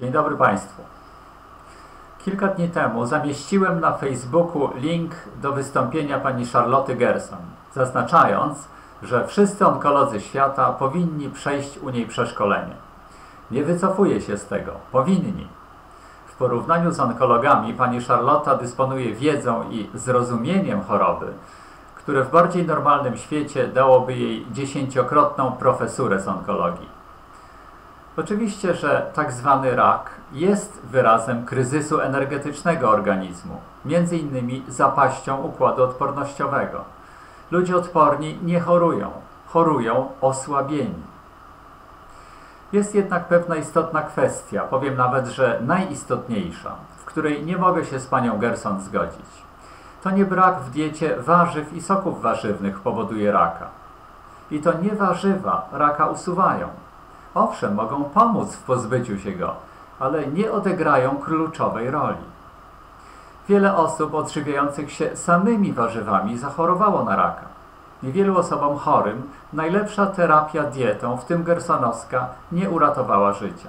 Dzień dobry Państwu. Kilka dni temu zamieściłem na Facebooku link do wystąpienia pani Charlotte Gerson, zaznaczając, że wszyscy onkolodzy świata powinni przejść u niej przeszkolenie. Nie wycofuję się z tego. Powinni. W porównaniu z onkologami pani Charlotta dysponuje wiedzą i zrozumieniem choroby, które w bardziej normalnym świecie dałoby jej dziesięciokrotną profesurę z onkologii. Oczywiście, że tak zwany rak jest wyrazem kryzysu energetycznego organizmu, między innymi zapaścią układu odpornościowego. Ludzie odporni nie chorują, chorują osłabieni. Jest jednak pewna istotna kwestia, powiem nawet, że najistotniejsza, w której nie mogę się z panią Gerson zgodzić. To nie brak w diecie warzyw i soków warzywnych powoduje raka. I to nie warzywa raka usuwają. Owszem, mogą pomóc w pozbyciu się go, ale nie odegrają kluczowej roli. Wiele osób odżywiających się samymi warzywami zachorowało na raka. Niewielu osobom chorym najlepsza terapia dietą, w tym gersonowska, nie uratowała życia.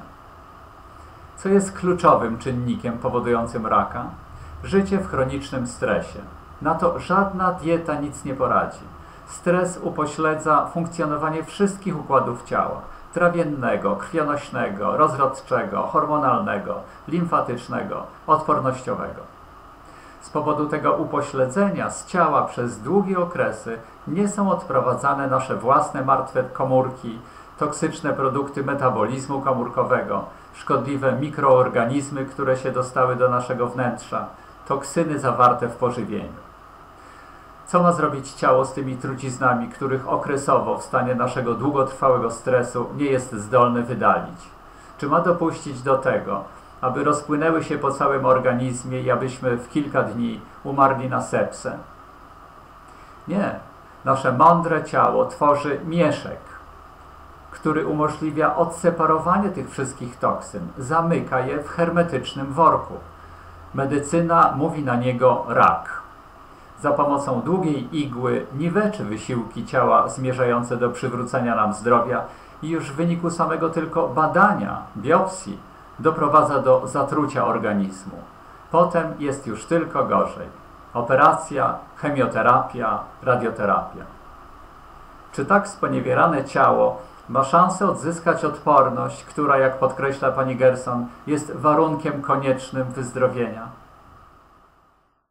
Co jest kluczowym czynnikiem powodującym raka? Życie w chronicznym stresie. Na to żadna dieta nic nie poradzi. Stres upośledza funkcjonowanie wszystkich układów ciała trawiennego, krwionośnego, rozrodczego, hormonalnego, limfatycznego, odpornościowego. Z powodu tego upośledzenia z ciała przez długie okresy nie są odprowadzane nasze własne martwe komórki, toksyczne produkty metabolizmu komórkowego, szkodliwe mikroorganizmy, które się dostały do naszego wnętrza, toksyny zawarte w pożywieniu. Co ma zrobić ciało z tymi truciznami, których okresowo w stanie naszego długotrwałego stresu nie jest zdolne wydalić? Czy ma dopuścić do tego, aby rozpłynęły się po całym organizmie i abyśmy w kilka dni umarli na sepsę? Nie. Nasze mądre ciało tworzy mieszek, który umożliwia odseparowanie tych wszystkich toksyn, zamyka je w hermetycznym worku. Medycyna mówi na niego rak za pomocą długiej igły niweczy wysiłki ciała zmierzające do przywrócenia nam zdrowia i już w wyniku samego tylko badania, biopsji, doprowadza do zatrucia organizmu. Potem jest już tylko gorzej. Operacja, chemioterapia, radioterapia. Czy tak sponiewierane ciało ma szansę odzyskać odporność, która, jak podkreśla pani Gerson, jest warunkiem koniecznym wyzdrowienia?